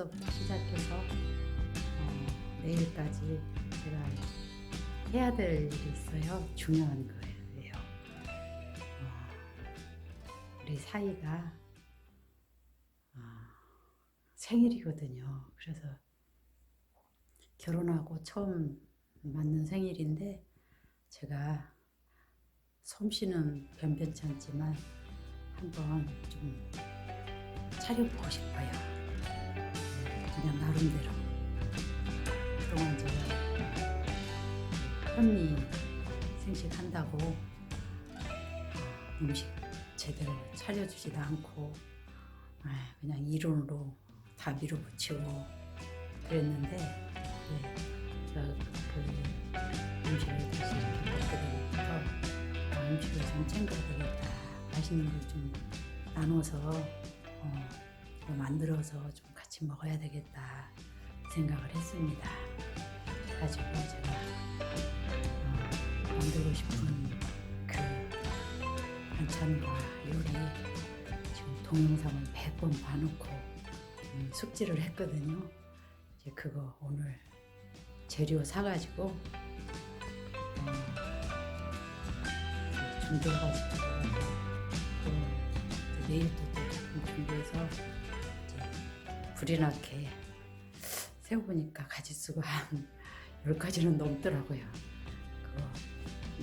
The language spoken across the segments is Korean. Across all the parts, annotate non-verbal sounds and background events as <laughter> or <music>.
부터 시작해서 어, 내일까지 제가 해야 될 일이 있어요. 중요한 거예요. 어, 우리 사이가 어, 생일이거든요. 그래서 결혼하고 처음 맞는 생일인데 제가 솜씨는 변변찮지만 한번 좀 차려보고 싶어요. 그냥 나름대로. 그동안 제가 현미 생식 한다고 음식 제대로 차려주지도 않고 아, 그냥 이론으로 다 밀어붙이고 그랬는데 네, 저그 음식을 다시 먹게 되면서 아, 음식을 좀 챙겨야 되겠다 맛있는 걸 좀 나눠서 어, 뭐 만들어서 좀 같이 먹어야 되겠다 생각을 했습니다. 가지고 제가 어, 만들고 싶은 그 반찬과 요리 지금 동영상을 100번 봐놓고 음, 숙지를 했거든요. 이제 그거 오늘 재료 사가지고 어, 준비해가지고 또 내일 또 조금 준비해서 불이 나게 세워보니까 가지수가 한 10가지는 넘더라고요. 그거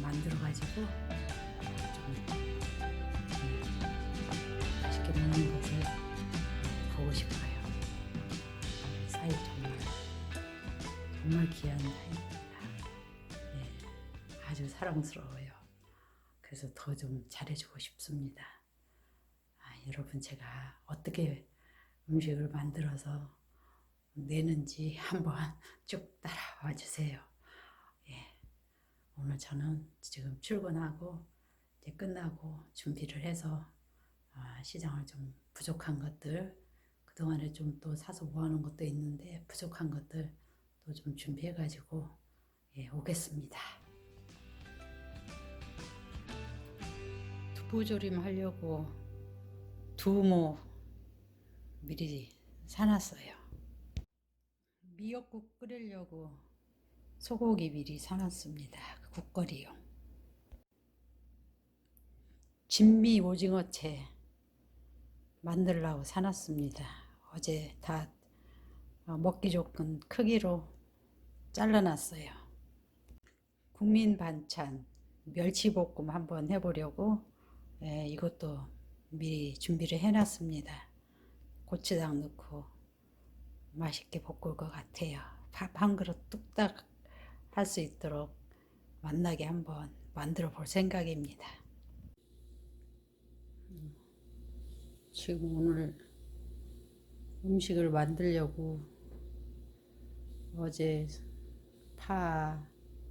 만들어가지고 좀 음, 맛있게 먹는 것을 보고 싶어요. 사이 정말 정말 귀한 사이입니다. 예, 아주 사랑스러워요. 그래서 더 좀 잘해주고 싶습니다. 아, 여러분 제가 어떻게 음식을 만들어서 내는지 한번 <laughs> 쭉 따라와 주세요. 예. 오늘 저는 지금 출근하고 이제 끝나고 준비를 해서 아, 시장을 좀 부족한 것들 그동안에 좀 또 사서 모아놓은 것도 있는데 부족한 것들 또 좀 준비해 가지고 예, 오겠습니다. 두부조림 하려고 두모 미리 사놨어요. 미역국 끓이려고 소고기 미리 사놨습니다. 그 국거리용. 진미 오징어채 만들려고 사놨습니다. 어제 다 어, 먹기 좋은 크기로 잘라놨어요. 국민 반찬 멸치볶음 한번 해보려고 예, 이것도 미리 준비를 해놨습니다. 고추장 넣고 맛있게 볶을 것 같아요. 밥 한 그릇 뚝딱 할 수 있도록 맛나게 한번 만들어 볼 생각입니다. 음, 지금 오늘 음식을 만들려고 어제 파,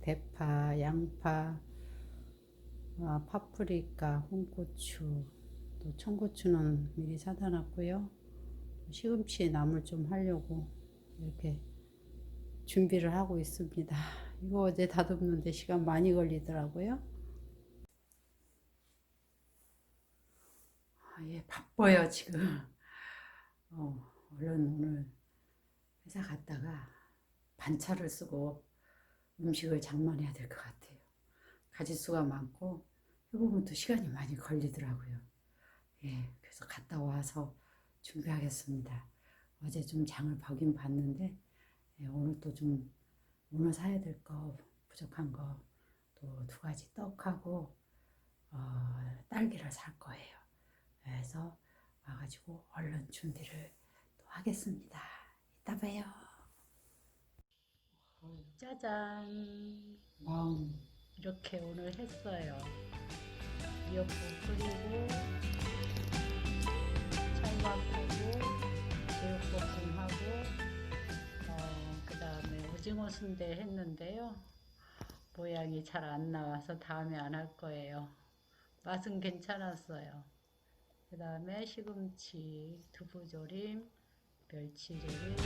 대파, 양파, 아, 파프리카, 홍고추, 또 청고추는 미리 사다 놨고요. 시금치 나물 좀 하려고 이렇게 준비를 하고 있습니다. 이거 어제 다듬는데 시간 많이 걸리더라고요. 아, 예, 바빠요, 지금. 어, 얼른 오늘 회사 갔다가 반차를 쓰고 음식을 장만해야 될 것 같아요. 가짓수가 많고 해보면 또 시간이 많이 걸리더라고요. 예, 그래서 갔다 와서 준비하겠습니다. 어제 좀 장을 보긴 봤는데 예, 오늘 또 좀 오늘 사야 될 거 부족한 거 또 두 가지 떡하고 어, 딸기를 살 거예요. 그래서 와가지고 얼른 준비를 또 하겠습니다. 이따 봐요. 짜잔. 왕 이렇게 오늘 했어요. 미역국 끓이고 오징어 순대 했는데요. 모양이 잘 안 나와서 다음에 안 할 거예요. 맛은 괜찮았어요. 그 다음에 시금치, 두부조림, 멸치조림.